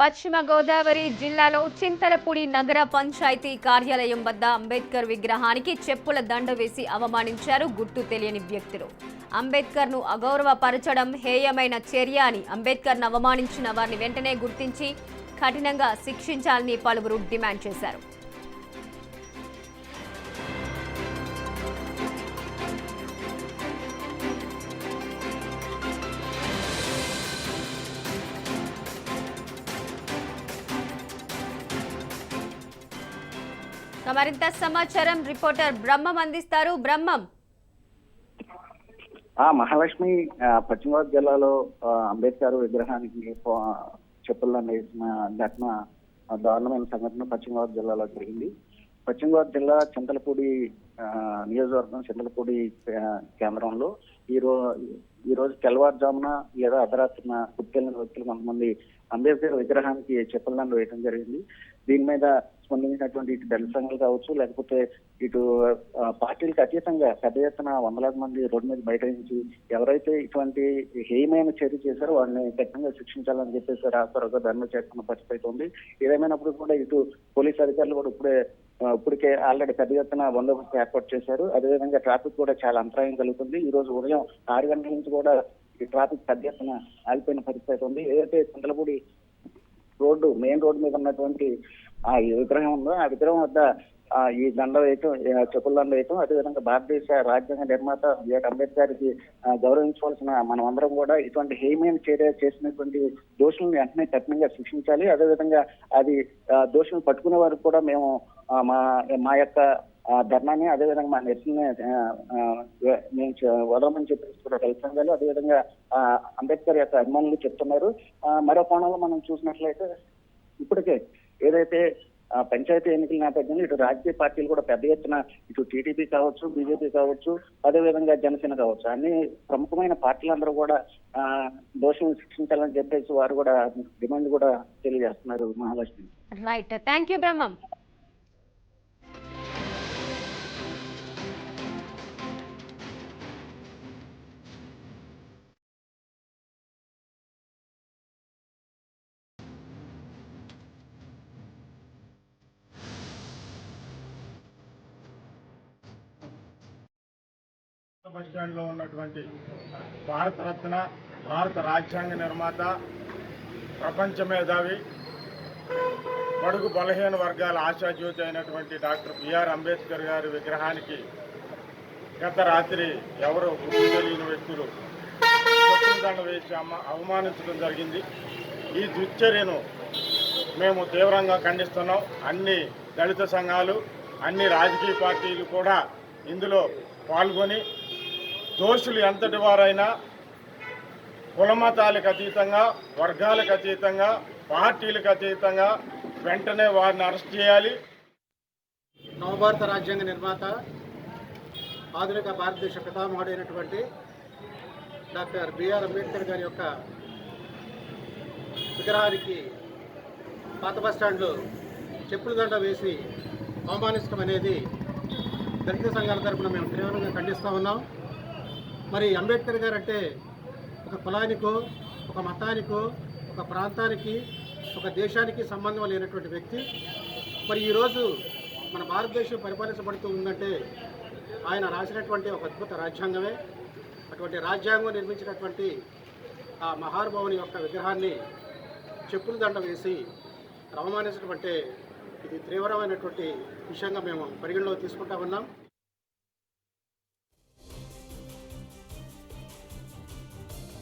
పశ్చిమ గోదావరి జిల్లాలో చింతలపూడి నగర పంచాయతీ కార్యాలయం వద్ద అంబేద్కర్ విగ్రహానికి చెప్పుల దండ వేసి అవమానించారు గుర్తు తెలియని వ్యక్తులు. అంబేద్కర్ను అగౌరవపరచడం హేయమైన చర్య అని అంబేద్కర్ను అవమానించిన వారిని వెంటనే గుర్తించి కఠినంగా శిక్షించాలని పలువురు డిమాండ్ చేశారు. మరింత సమాచారం రిపోర్టర్ బ్రహ్మం అందిస్తారు. బ్రహ్మం. ఆ మహాలక్ష్మి పశ్చిమ గోదావరి జిల్లాలో అంబేద్కర్ విగ్రహానికి చెప్పుల్లో వేసిన ఘటన దారుణమైన సంఘటన పశ్చిమ గోదావరి జిల్లాలో జరిగింది. పశ్చిమ గోదావరి జిల్లా చింతలపూడి నియోజకవర్గం చింతలపూడి కేంద్రంలో ఈ ఈ రోజు తెల్లవారుజామున ఏదో అర్ధరాత్రిన గుర్తెళ్ళిన వ్యక్తులు కొంతమంది అంబేద్కర్ విగ్రహానికి చెప్పులను వేయడం జరిగింది. దీని మీద స్పందించినటువంటి ఇటు దళిత సంఘాలు కావచ్చు లేకపోతే ఇటు పార్టీలకు అతీతంగా పెద్ద ఎత్తున వందలాది మంది రోడ్డు మీద బయట నుంచి ఎవరైతే ఇటువంటి హేయమైన చర్య చేశారో వాళ్ళని కఠినంగా శిక్షించాలని చెప్పేసి రాష్ట్ర ధర్మ చేస్తున్న పరిస్థితి అయితే ఉంది. ఏదేమైనప్పుడు కూడా ఇటు పోలీస్ అధికారులు కూడా ఇప్పుడే ఇప్పటికే ఆల్రెడీ పెద్ద ఎత్తున బందోబస్తు ఏర్పాటు చేశారు. అదేవిధంగా ట్రాఫిక్ కూడా చాలా అంతరాయం కలుగుతుంది. ఈ రోజు ఉదయం ఆరు గంటల నుంచి కూడా ఈ ట్రాఫిక్ పెద్ద ఎత్తున ఆగిపోయిన పరిస్థితి అయితే ఉంది. ఏదైతే చింతలపూడి రోడ్డు మెయిన్ రోడ్డు మీద ఉన్నటువంటి ఆ విగ్రహం ఉందో ఆ విగ్రహం వద్ద ఆ ఈ దండ వేయటం చెప్పుల దండ వేయటం అదేవిధంగా భారతదేశ రాజ్యాంగ నిర్మాత బిఆర్ అంబేద్కర్కి గౌరవించవలసిన మనం అందరం కూడా ఇటువంటి హేమైన చర్య చేసినటువంటి దోషులను వెంటనే కఠినంగా శిక్షించాలి. అదేవిధంగా అది దోషులను పట్టుకునే వారికి కూడా మేము మా మా యొక్క ధర్నాన్ని అదేవిధంగా మా నిరసనని మేము వదలమని చెప్పేసి కూడా రైతు సంఘాలు అదేవిధంగా అంబేద్కర్ యొక్క అభిమానులు చెప్తున్నారు. ఆ, మరో కోణంలో మనం చూసినట్లయితే ఇప్పటికే ఏదైతే పంచాయతీ ఎన్నికల నేపథ్యంలో ఇటు రాజకీయ పార్టీలు కూడా పెద్ద ఎత్తున ఇటు టీడీపీ కావచ్చు బీజేపీ కావచ్చు అదేవిధంగా జనసేన కావచ్చు అన్ని ప్రముఖమైన పార్టీలందరూ కూడా ఆ, శిక్షించాలని చెప్పేసి వారు కూడా డిమాండ్ కూడా తెలియజేస్తున్నారు Mahalakshmi. Right. Thank you Brahmam. Bus స్టాండ్లో ఉన్నటువంటి భారత రత్న భారత రాజ్యాంగ నిర్మాత ప్రపంచ మేధావి బడుగు బలహీన వర్గాల ఆశాజ్యోతి అయినటువంటి డాక్టర్ బిఆర్ అంబేద్కర్ గారి విగ్రహానికి గత రాత్రి ఎవరో గుర్తు తెలియని వ్యక్తులు దండ వేసి అమ్మ అవమానించడం జరిగింది. ఈ దుశ్చర్యను మేము తీవ్రంగా ఖండిస్తున్నాం. అన్ని దళిత సంఘాలు అన్ని రాజకీయ పార్టీలు కూడా ఇందులో పాల్గొని దోషులు ఎంతటి వారైనా కులమతాలకు అతీతంగా వర్గాలకు అతీతంగా పార్టీలకు అతీతంగా వెంటనే వారిని అరెస్ట్ చేయాలి. నవభారత రాజ్యాంగ నిర్మాత ఆధునిక భారతదేశ పితామహుడైనటువంటి డాక్టర్ బిఆర్ అంబేద్కర్ గారి యొక్క విగ్రహానికి పాత బస్ స్టాండ్లో చెప్పుల దండ వేసి అవమానించడం అనేది దళిత సంఘాల తరపున మేము తీవ్రంగా ఖండిస్తూ ఉన్నాం. మరి అంబేద్కర్ గారు అంటే ఒక కులానికో ఒక మతానికో ఒక ప్రాంతానికి ఒక దేశానికి సంబంధం లేనటువంటి వ్యక్తి. మరి ఈరోజు మన భారతదేశం పరిపాలించబడుతూ ఉందంటే ఆయన రాసినటువంటి ఒక అద్భుత రాజ్యాంగమే. అటువంటి రాజ్యాంగం నిర్మించినటువంటి ఆ మహానుభావుని యొక్క విగ్రహాన్ని చెప్పుల దండ వేసి అవమానించడం అంటే ఇది తీవ్రమైనటువంటి విషయంగా మేము పరిగణలో తీసుకుంటా ఉన్నాం.